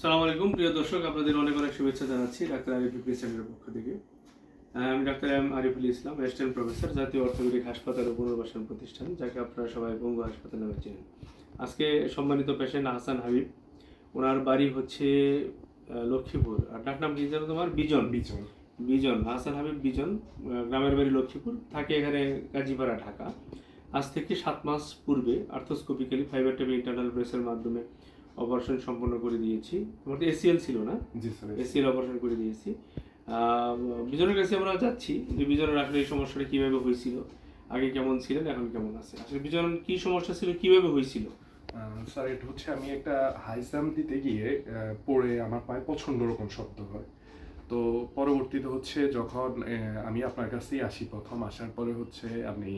সালাম আলাইকুম। প্রিয় দর্শক আপনাদের অনেক অনেক শুভেচ্ছা জানাচ্ছি ডাক্তার আরিফ প্রেসিডেন্টের পক্ষ থেকে। আমি doctor M Ariful Islam assistant professor জাতীয় অর্থনৈতিক হাসপাতাল ও পুনর্বাসন প্রতিষ্ঠান যাকে আপনারা সবাই বঙ্গ হাসপাতাল নামে চেনেন। আজকে সম্মানিত পেশেন্ট হাসান হাবিব। ওনার বাড়ি হচ্ছে লক্ষ্মীপুর। আর ডাক নাম কি জানো তোমার? বিজন। বিজন। বিজন। হাসান হাবিব বিজন। গ্রামের বাড়ি লক্ষ্মীপুর। থাকে এখানে গাজীপাড়া ঢাকা। আজ থেকে সাত মাস পূর্বে আর্থোস্কোপিক্যালি ফাইবার টেবিল ইন্টারনাল ব্রেসের মাধ্যমে অপারেশন সম্পন্ন করে দিয়েছি। তোমার এসিএল ছিল না? এসিএল অপারেশন করে দিয়েছি। বিজনের কাছে আমরা যাচ্ছি যে বিজনের আসলে এই সমস্যাটা কীভাবে হয়েছিল আগে কেমন ছিলেন এখন কেমন আছে আসলে বিজন কি সমস্যা ছিল কীভাবে হয়েছিল? স্যার এটা হচ্ছে আমি একটা হাই জাম্প দিতে গিয়ে পড়ে আমার পায়ে প্রচণ্ড রকম শব্দ হয়। তো পরবর্তীতে হচ্ছে যখন আমি আপনার কাছেই আসি প্রথম আসার পরে হচ্ছে আপনি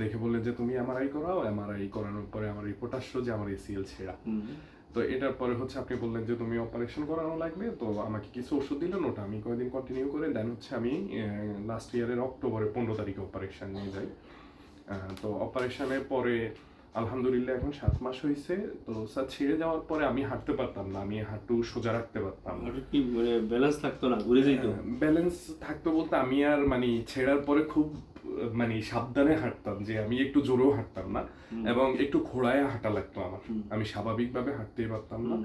দেখে বললেন যে তুমি এমআরআই করাও এমআরআই করানোর পরে আমার রিপোর্ট আসলো যে আমার এসিএল ছেঁড়া। তো এটার পরে হচ্ছে আপনি বললেন যে তুমি অপারেশন করানো লাগবে তো আমাকে কিছু ওষুধ দিলেন ওটা আমি কয়েকদিন কন্টিনিউ করে দেন হচ্ছে আমি লাস্ট ইয়ারের অক্টোবরে পনেরো তারিখে অপারেশন নিয়ে যাই। তো অপারেশনের পরে আলহামদুলিল্লাহ এখন সাত মাস হয়েছে তো স্যার ছেড়ে যাওয়ার পরে আমি হাঁটতে পারতাম না আমি হাঁটু সোজা রাখতে পারতাম কি মানে ব্যালেন্স থাকতো না ঘুরে যেত ব্যালেন্স থাকতো বলতে আমি আর মানে ছেড়ার পরে খুব মানে সাবধানে হাঁটতাম যে আমি একটু জোরেও হাঁটতাম না এবং একটু ঘোড়ায় হাঁটা লাগতো আমার। আমি স্বাভাবিকভাবে হাঁটতেই পারতাম না।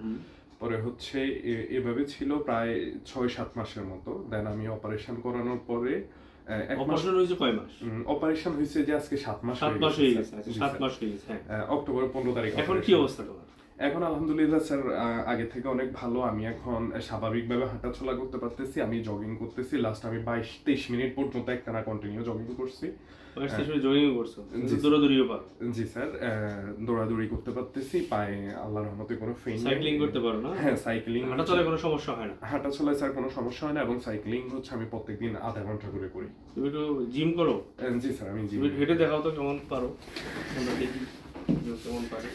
পরে হচ্ছে এভাবে ছিল প্রায় ছয় সাত মাসের মতো। দেন আমি অপারেশন করানোর পরে অপারেশন হয়েছে কয় মাস? অপারেশন হয়েছে যে আজকে সাত মাস সাত মাস হয়ে গেছে, গেছে আচ্ছা, সাত মাস হয়ে গেছে হ্যাঁ। পনেরো তারিখ এখন কি অবস্থা তোমার? এখন আলহামদুলিল্লাহ স্যার আগে থেকে অনেক ভালো। আমি এখন স্বাভাবিকভাবে হাঁটাচলা করতে পারতেছি আমি জগিং করতেছি। লাস্ট আমি বাইশ তেইশ মিনিট পর্যন্ত একটানা কন্টিনিউ জগিং করছি। করছ? জি। দৌড়াদৌড়িও পারো জি স্যার দৌড়াদৌড়ি করতে পারতেছি। পায়ে আল্লাহর রহমতে কোনো ফেইন সাইক্লিং করতে পারো না? হ্যাঁ সাইক্লিং কোনো সমস্যা হয় না? হাঁটা চলায় স্যার কোনো সমস্যা হয় না এবং সাইক্লিং হচ্ছে আমি প্রত্যেকদিন আধা ঘণ্টা করে করি। তুমি একটু জিম করো? জি স্যার আমি হেঁটে দেখাও তো কেমন পারো। দেখি কেমন পারে।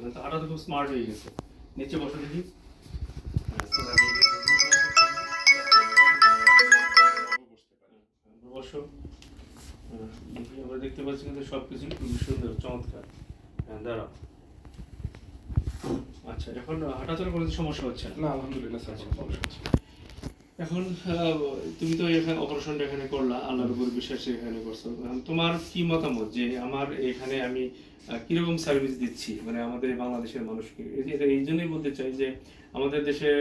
মানে তো খুব স্মার্ট হয়ে গেছে। নিচে বসে দেখি। আমরা দেখতে পাচ্ছি কিন্তু সব কিছুই খুবই সুন্দর, চমৎকার। হ্যাঁ দাঁড়াও। আচ্ছা এখন হাঁটাচলা করতে সমস্যা হচ্ছে না? আলহামদুলিল্লাহ, স্যার সমস্যা হচ্ছে। এখন তুমি তো এখানে অপারেশনটা এখানে করলা, আল্লাহর উপর বিশ্বাস এখানে করছ। তোমার কি মতামত যে আমার এখানে আমি কীরকম সার্ভিস দিচ্ছি? মানে আমাদের বাংলাদেশের মানুষকে। এটা এই জন্যই বলতে চাই যে, আমাদের দেশের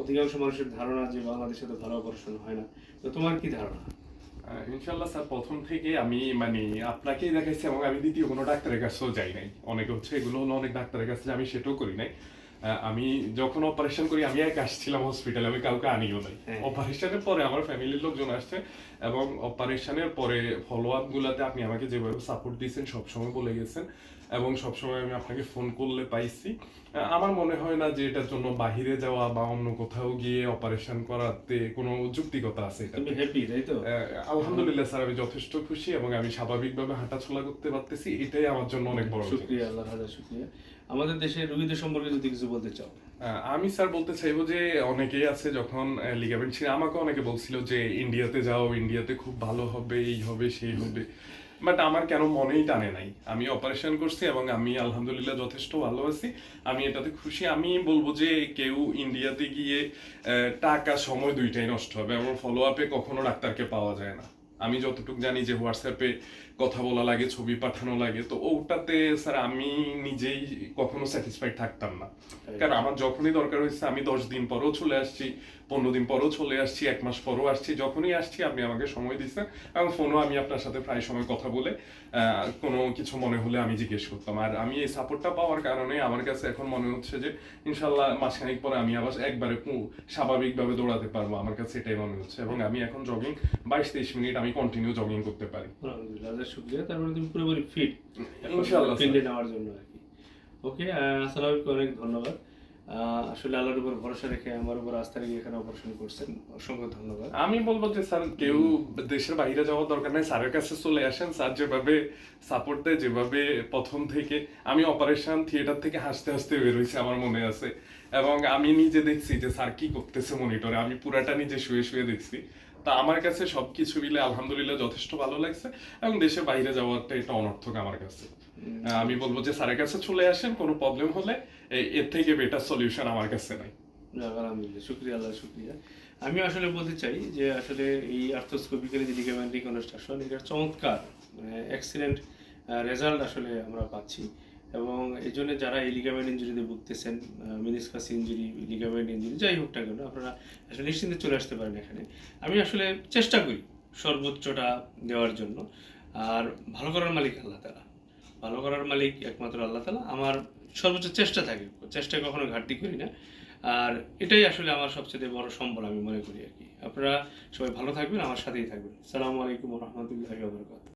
অধিকাংশ মানুষের ধারণা যে বাংলাদেশে তো ভালো অপারেশন হয় না। তো তোমার কি ধারণা? ইনশাল্লাহ স্যার, প্রথম থেকে আমি মানে আপনাকেই দেখাইছি এবং আমি দ্বিতীয় কোনো ডাক্তারের কাছেও যাই নাই। অনেকে হচ্ছে এগুলো হলো অনেক ডাক্তারের কাছে আমি সেটাও করি নাই। আমি যখন অপারেশন করি আমি এক আসছিলাম হসপিটালে আমি কাউকে আনিও নাই। হ্যাঁ। অপারেশনের পরে আমার ফ্যামিলির লোকজন আসছে এবং অপারেশনের পরে ফলো আপ গুলাতে আপনি আমাকে যেভাবে সাপোর্ট দিয়েছেন সবসময় বলে গেছেন এবং সবসময় আমি আপনাকে ফোন করলে পাইছি। আমার মনে হয় না যে এটার জন্য বাহিরে যাওয়া বা অন্য কোথাও গিয়ে অপারেশন করাতে কোনো যুক্তিকতা আছে এটা তুমি হ্যাপি তাই তো? আহ, আলহামদুলিল্লাহ স্যার আমি যথেষ্ট খুশি এবং আমি স্বাভাবিকভাবে হাঁটাচলা করতে পারতেছি। এটাই আমার জন্য অনেক বড়। শুক্রিয়া আল্লাহ হাজার শুক্রিয়া। আমাদের দেশের রোগীদের সম্পর্কে যদি কিছু বলতে চাও। আমি স্যার বলতে চাইব যে অনেকেই আছে যখন লিগামেন্ট ছিল আমাকে অনেকে বলছিল যে ইন্ডিয়াতে যাও ইন্ডিয়াতে খুব ভালো হবে, এই হবে, সেই হবে। বাট আমার কেন মনেই টানে নাই। আমি অপারেশন করছি এবং আমি আলহামদুলিল্লাহ যথেষ্ট ভালো আছি। আমি এটাতে খুশি। আমি বলব যে কেউ ইন্ডিয়াতে গিয়ে টাকা, সময় দুইটাই নষ্ট হবে। এবং ফলো আপে কখনো ডাক্তারকে পাওয়া যায় না। আমি যতটুকু জানি যে হোয়াটসঅ্যাপে কথা বলা লাগে ছবি পাঠানো লাগে তো ওটাতে স্যার আমি নিজেই কখনো স্যাটিসফাইড থাকতাম না। কারণ আমার যখনই দরকার হয়েছে আমি দশ দিন পরেও চলে আসছি পনেরো দিন পরেও চলে আসছি এক মাস পরেও আসছি যখনই আসছি আপনি আমাকে সময় দিচ্ছেন এবং ফোনও আমি আপনার সাথে প্রায় সময় কথা বলে আহ, কোনো কিছু মনে হলে আমি জিজ্ঞেস করতাম। আর আমি এই সাপোর্টটা পাওয়ার কারণে আমার কাছে এখন মনে হচ্ছে যে ইনশাল্লাহ মাসখানেক পরে আমি আবার একবারে স্বাভাবিকভাবে দৌড়াতে পারব আমার কাছে এটাই মনে হচ্ছে। এবং আমি এখন জগিং বাইশ তেইশ মিনিট আমি কন্টিনিউ জগিং করতে পারি। আলহামদুলিল্লাহ শুক্রিয়া। তারপরে তুমি পুরোপুরি ফিট ইনশাআল্লাহ, ফিল্ডে নেওয়ার জন্য আর কি। ওকে আসসালামকে অনেক ধন্যবাদ। আসলে আল্লাহর উপর ভরসা রেখে আমার উপর আস্থা রেখে এখানে অপারেশন করছেন অসংখ্য ধন্যবাদ। আমি বলব যে স্যার কেউ দেশের বাইরে যাওয়ার দরকার নেই। স্যারের কাছে চলে আসেন। স্যার যেভাবে সাপোর্ট দেয় যেভাবে প্রথম থেকে আমি অপারেশন থিয়েটার থেকে হাসতে হাসতে বেরোইছি আমার মনে আছে। এবং আমি নিজে দেখছি যে স্যার কি করতেছে মনিটরে আমি পুরাটা নিজে শুয়ে শুয়ে দেখছি। তা আমার কাছে সবকিছু মিলে আলহামদুলিল্লাহ যথেষ্ট ভালো লাগছে এবং দেশের বাইরে যাওয়াটা এটা অনর্থক আমার কাছে। আমি বলব যে স্যারের কাছে চলে আসেন, কোনো প্রবলেম হলে এর থেকে বেটার সলিউশন আমার কাছে নাই। আলহামদুলিল্লাহ, শুক্রিয়া আল্লাহ শুক্রিয়া। আমি আসলে বলতে চাই যে আসলে এই আর্থোস্কোপিক্যালি যে লিগামেন্ট রিকনস্ট্রাকশন এটার চমৎকার মানে এক্সিলেন্ট রেজাল্ট আসলে আমরা পাচ্ছি। এবং এই জন্য যারা এই লিগামেন্ট ইঞ্জুরিতে ভুগতেছেন মিনিসকাস ইঞ্জুরি লিগামেন্ট ইঞ্জুরি যাই হোক না কেন, আপনারা আসলে নিশ্চিন্তে চলে আসতে পারেন এখানে। আমি আসলে চেষ্টা করি সর্বোচ্চটা দেওয়ার জন্য। আর ভালো করার মালিক আল্লাহ তালা ভালো করার মালিক একমাত্র আল্লাহ তালা আমার সর্বোচ্চ চেষ্টা থাকে চেষ্টায় কখনো ঘাটতি করি না। আর এটাই আসলে আমার সবচেয়ে বড় সম্বল আমি মনে করি আর কি। আপনারা সবাই ভালো থাকবেন, আমার সাথেই থাকবেন। সালামু আলাইকুম রহমতুল্লাহ